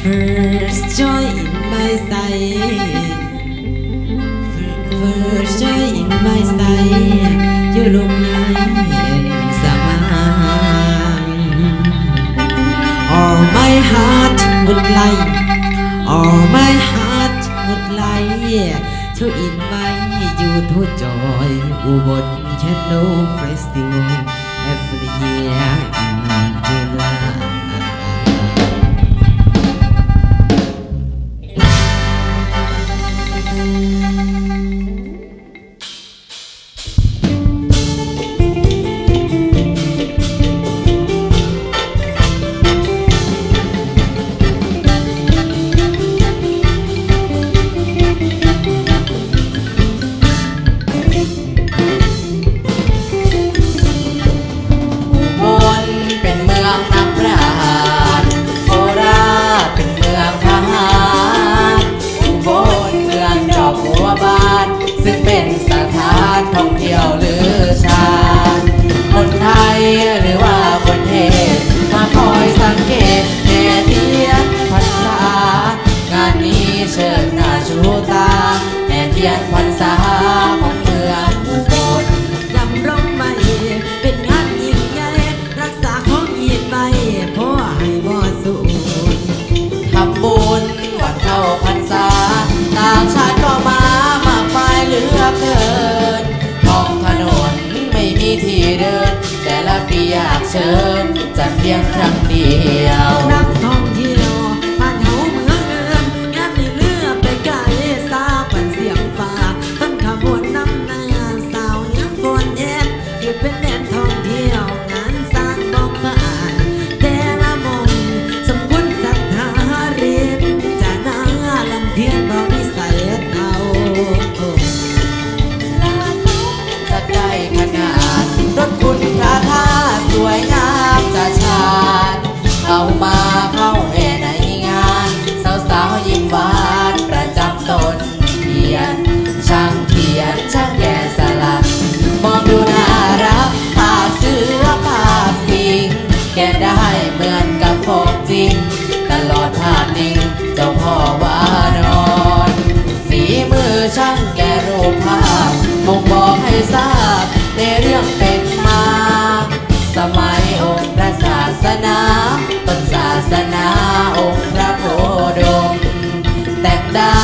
First joy in my sight First joy in my sight You look nice and All my heart would like All my vai YouTube joy Ubon Channel Festival every year in July ชิญจะเพียงครั้งเดียวิงตลอดภาพนิ่ง เจ้าพ่อวานอนฝีมือช่างแกรูปภาพมงบอกให้ทราบในเรื่องเป็นมา สมัยองค์พระศาสนาต้นศาสนาองค์พระโพดม แต่งได้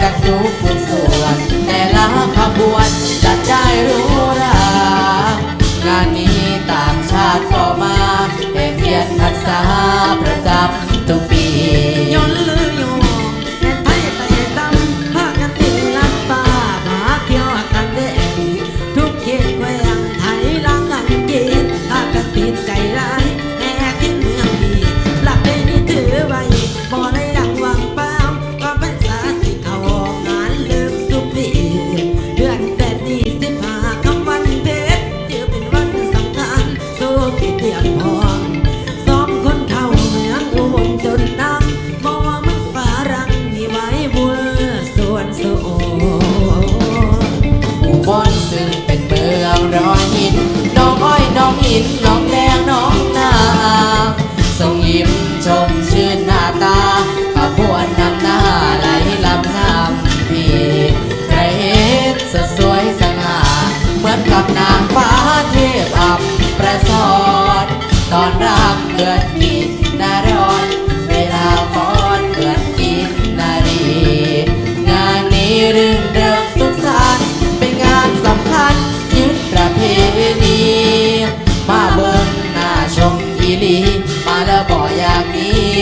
กันทุกุส่วน แต่ละขบวนจัดได้รู้รางานนี้ต่างชาติก็มาเห็นเทียนพรรษา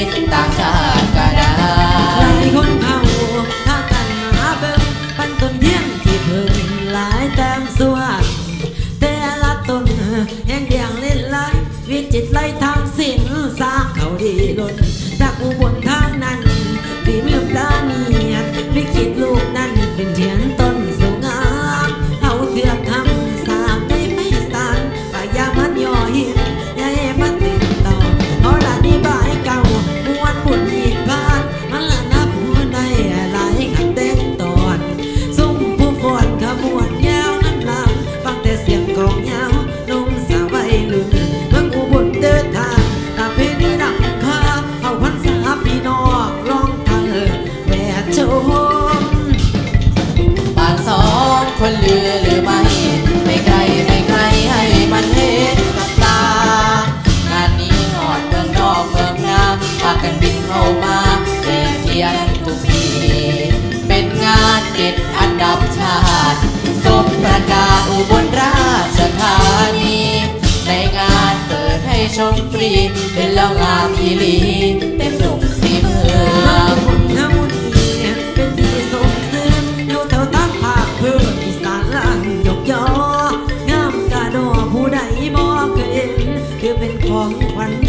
นต่างชาติก็ได้หลคนเขาถ้ากันมาเบิ่งปันต้นเพียงที่เพิ่งหลายแต้มสวดแต่ละต้นแห่งเดียงเล่นล้านวิจิตไล่ทางสินสร้างเขาดีล้น กันบินเข้ามาเรียนเทียนทุกทีเป็นงานเด็ดอันดับชาติสมประกาศอุบลราชธานี ในงานเปิดให้ชมฟรี เป็นแล้วงามอีหลีเต็มหนุ่มสีเมืองน้ำมุนอีเป็นที่ส่งเสริมอยู่แถวตั้งภาคเพื่ออีสานล่างยกยองามกาดอผู้ใดบ่เคยเห็นคือเป็นของขวัญ